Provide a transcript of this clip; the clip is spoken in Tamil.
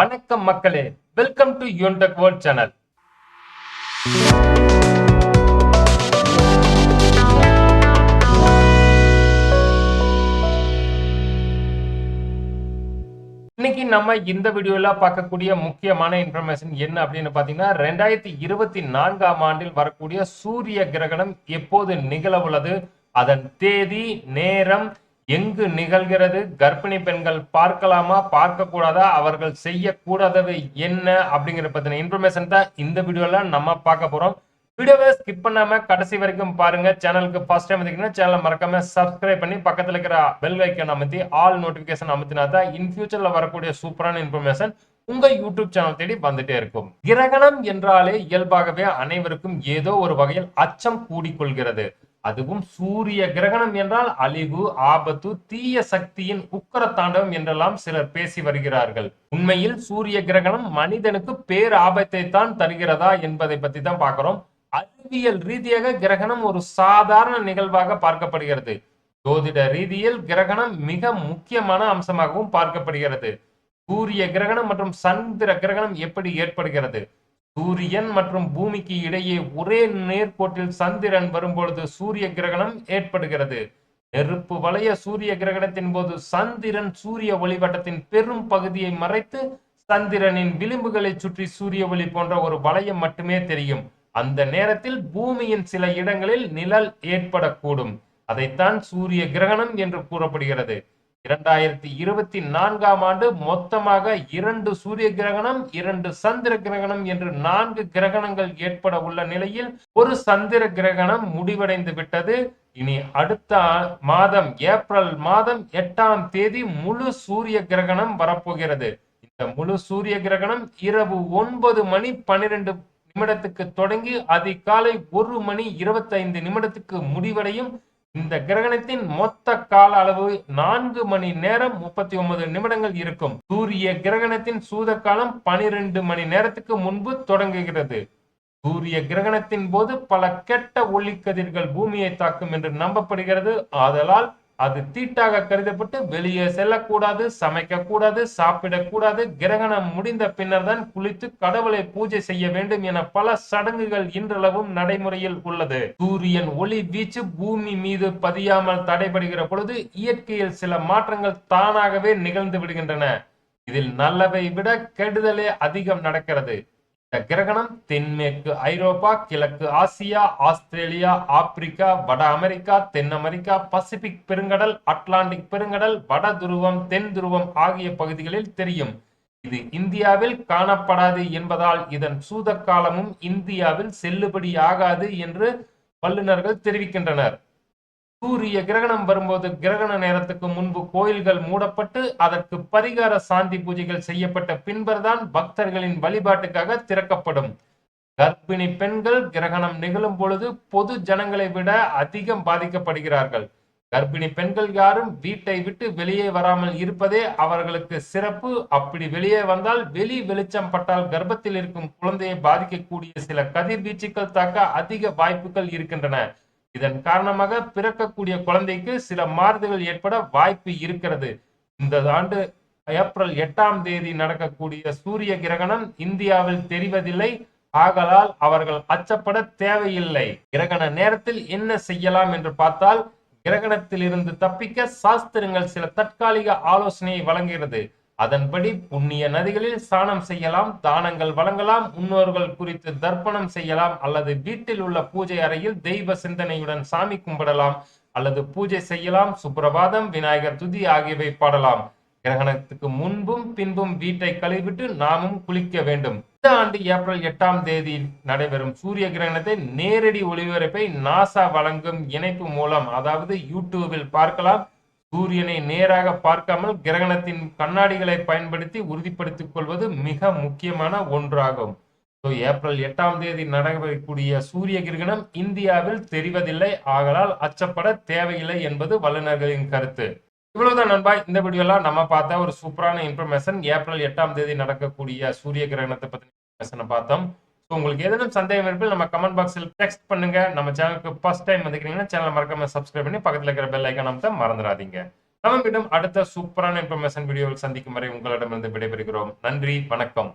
வணக்கம் மக்களே. வெல்கம் டு யூன்டெக் வேர்ல்ட் சேனல் இன்னைக்கு நம்ம இந்த வீடியோல பார்க்கக்கூடிய முக்கியமான இன்ஃபர்மேஷன் என்ன அப்படின்னு பாத்தீங்கன்னா ரெண்டாயிரத்தி இருபத்தி நான்காம் ஆண்டில் வரக்கூடிய சூரிய கிரகணம் எப்போது நிகழ உள்ளது? அதன் தேதி நேரம் எங்கு நிகழ்கிறது? கர்ப்பிணி பெண்கள் பார்க்கலாமா? பார்க்க கூடாதா அவர்கள் செய்யக்கூடாதவை என்ன? அப்படிங்கிற பத்தின இன்ஃபர்மேஷன் தான் இந்த வீடியோல நம்ம பார்க்க போறோம். வீடியோவை ஸ்கிப் பண்ணாம கடைசி வரைக்கும் பாருங்க. சேனலுக்கு ஃபர்ஸ்ட் டைம் வந்தீங்கன்னா சேனலை மறக்காம சப்ஸ்கிரைப் பண்ணி பக்கத்தில் இருக்கிற பெல் ஐக்கன் அமைத்தி ஆல் நோட்டிபிகேஷன் அமைத்தினா தான் இன் ஃபியூச்சர்ல வரக்கூடிய சூப்பரான இன்ஃபர்மேஷன் உங்க யூடியூப் சேனல் தேடி வந்துட்டே இருக்கும். கிரகணம் என்றாலே இயல்பாகவே அனைவருக்கும் ஏதோ ஒரு வகையில் அச்சம் கூடிக்கொள்கிறது. அதுவும் சூரிய கிரகணம் என்றால் அழிவு ஆபத்து தீய சக்தியின் உக்கர தாண்டவம் என்றெல்லாம் சிலர் பேசி வருகிறார்கள். உண்மையில் சூரிய கிரகணம் மனிதனுக்கு பேர் ஆபத்தை தான் தருகிறதா என்பதை பத்தி தான் பார்க்கிறோம். அறிவியல் ரீதியாக கிரகணம் ஒரு சாதாரண நிகழ்வாக பார்க்கப்படுகிறது. ஜோதிட ரீதியில் கிரகணம் மிக முக்கியமான அம்சமாகவும் பார்க்கப்படுகிறது. சூரிய கிரகணம் மற்றும் சந்திர கிரகணம் எப்படி ஏற்படுகிறது? சூரியன் மற்றும் பூமிக்கு இடையே ஒரே நேர்கோட்டில் சந்திரன் வரும்பொழுது சூரிய கிரகணம் ஏற்படுகிறது. நெருப்பு வளைய சூரிய கிரகணத்தின் போது சந்திரன் சூரிய ஒளிவட்டத்தின் பெரும் பகுதியை மறைத்து சந்திரனின் விளிம்புகளை சுற்றி சூரிய ஒளி போன்ற ஒரு வளையம் மட்டுமே தெரியும். அந்த நேரத்தில் பூமியின் சில இடங்களில் நிழல் ஏற்படக்கூடும். அதைத்தான் சூரிய கிரகணம் என்று கூறப்படுகிறது. இரண்டாயிரத்தி இருபத்தி நான்காம் ஆண்டு மொத்தமாக இரண்டு சூரிய கிரகணம் இரண்டு சந்திர கிரகணம் என்று நான்கு கிரகணங்கள் ஏற்பட உள்ள நிலையில் ஒரு சந்திர கிரகணம் முடிவடைந்து விட்டது. இனி அடுத்த மாதம் ஏப்ரல் மாதம் எட்டாம் தேதி முழு சூரிய கிரகணம் வரப்போகிறது. இந்த முழு சூரிய கிரகணம் இரவு ஒன்பது மணி பன்னிரண்டு நிமிடத்துக்கு தொடங்கி அதிகாலை ஒரு மணி இருபத்தைந்து நிமிடத்துக்கு முடிவடையும். இந்த கிரகணத்தின் மொத்த கால அளவு நான்கு மணி நேரம் முப்பத்தி ஒன்பது நிமிடங்கள் இருக்கும். சூரிய கிரகணத்தின் சூத காலம் பனிரெண்டு மணி நேரத்துக்கு முன்பு தொடங்குகிறது. சூரிய கிரகணத்தின் போது பல கெட்ட ஒளிக்கதிர்கள் பூமியை தாக்கும் என்று நம்பப்படுகிறது. ஆதலால் அது தீட்டாக கருதப்பட்டு வெளியே செல்லக்கூடாது சமைக்க கூடாது சாப்பிடக்கூடாது. கிரகணம் முடிந்த பின்னர் தான் குளித்து கடவுளை பூஜை செய்ய வேண்டும் என பல சடங்குகள் இன்றளவும் நடைமுறையில் உள்ளது. சூரியன் ஒளி வீச்சு பூமி மீது பதியாமல் தடைபடுகிற பொழுது இயற்கையில் சில மாற்றங்கள் தானாகவே நிகழ்ந்து விடுகின்றன. இதில் நல்லவை விட கெடுதலே அதிகம் நடக்கிறது. இந்த கிரகணம் தென்மேற்கு ஐரோப்பா கிழக்கு ஆசியா ஆஸ்திரேலியா ஆப்பிரிக்கா வட அமெரிக்கா தென் அமெரிக்கா பசிபிக் பெருங்கடல் அட்லாண்டிக் பெருங்கடல் வட துருவம் தென் துருவம் ஆகிய பகுதிகளில் தெரியும். இது இந்தியாவில் காணப்படாது என்பதால் இதன் சூத காலமும் இந்தியாவில் செல்லுபடியாகாது என்று வல்லுநர்கள் தெரிவிக்கின்றனர். சூரிய கிரகணம் வரும்போது கிரகண நேரத்துக்கு முன்பு கோயில்கள் மூடப்பட்டு அதற்கு பரிகார சாந்தி பூஜைகள் செய்யப்பட்ட பின்பர்தான் பக்தர்களின் வழிபாட்டுக்காக திறக்கப்படும். கர்ப்பிணி பெண்கள் கிரகணம் நிகழும் பொழுது பொது ஜனங்களை விட அதிகம் பாதிக்கப்படுகிறார்கள். கர்ப்பிணி பெண்கள் யாரும் வீட்டை விட்டு வெளியே வராமல் இருப்பதே அவர்களுக்கு சிறப்பு. அப்படி வெளியே வந்தால் வெளி வெளிச்சம் பட்டால் கர்ப்பத்தில் இருக்கும் குழந்தையை பாதிக்கக்கூடிய சில கதிர்வீச்சுக்கள் தாக்க அதிக வாய்ப்புகள் இருக்கின்றன. இதன் காரணமாக பிறக்கக்கூடிய குழந்தைக்கு சில மாறுதல்கள் ஏற்பட வாய்ப்பு இருக்கிறது. இந்த ஆண்டு ஏப்ரல் எட்டாம் தேதி நடக்கக்கூடிய சூரிய கிரகணம் இந்தியாவில் தெரிவதில்லை. ஆகலால் அவர்கள் அச்சப்பட தேவையில்லை. கிரகண நேரத்தில் என்ன செய்யலாம் என்று பார்த்தால் கிரகணத்தில் இருந்து தப்பிக்க சாஸ்திரங்கள் சில தற்காலிக ஆலோசனையை வழங்குகிறது. அதன்படி புண்ணிய நதிகளில் ஸ்நானம் செய்யலாம் தானங்கள் வழங்கலாம் முன்னோர்கள் குறித்து தர்ப்பணம் செய்யலாம் அல்லது வீட்டில் உள்ள பூஜை அறையில் தெய்வ சிந்தனையுடன் சாமி கும்பிடலாம் அல்லது பூஜை செய்யலாம் சுப்பிரபாதம் விநாயகர் துதி ஆகியவை பாடலாம். கிரகணத்துக்கு முன்பும் பின்பும் வீட்டை கழுவிட்டு நாமும் குளிக்க வேண்டும். இந்த ஆண்டு ஏப்ரல் எட்டாம் தேதி நடைபெறும் சூரிய கிரகணத்தை நேரடி ஒளிபரப்பை நாசா வழங்கும் இணைப்பு மூலம் அதாவது யூடியூபில் பார்க்கலாம். சூரியனை நேராக பார்க்காமல் கிரகணத்தின் கண்ணாடிகளை பயன்படுத்தி உறுதிப்படுத்திக் கொள்வது மிக முக்கியமான ஒன்றாகும். ஏப்ரல் எட்டாம் தேதி நடக்கக்கூடிய சூரிய கிரகணம் இந்தியாவில் தெரிவதில்லை. ஆகலால் அச்சப்பட தேவையில்லை என்பது வல்லுநர்களின் கருத்து. இவ்வளவுதான் நண்பா. இந்த வீடியோலாம் நம்ம பார்த்த ஒரு சூப்பரான இன்ஃபர்மேஷன் ஏப்ரல் எட்டாம் தேதி நடக்கக்கூடிய சூரிய கிரகணத்தை பத்தின பார்த்தோம். உங்களுக்கு ஏதேனும் சந்தேகம் இருப்பில் நம்ம கமெண்ட் பாக்ஸில் டெக்ஸ்ட் பண்ணுங்க. நம்ம சேனலுக்கு ஃபர்ஸ்ட் டைம் வந்துக்கிறீங்கன்னா சேனல் மறக்காம சப்ஸ்கிரைப் பண்ணி பக்கத்தில் இருக்கிற பெல் ஐக்கான் அமைத்த மறந்துடாதீங்க. நம்ம மீண்டும் அடுத்த சூப்பரான இன்ஃபர்மேஷன் வீடியோவில் சந்திக்கும் வரை உங்களிடமிருந்து விடைபெறுகிறோம். நன்றி வணக்கம்.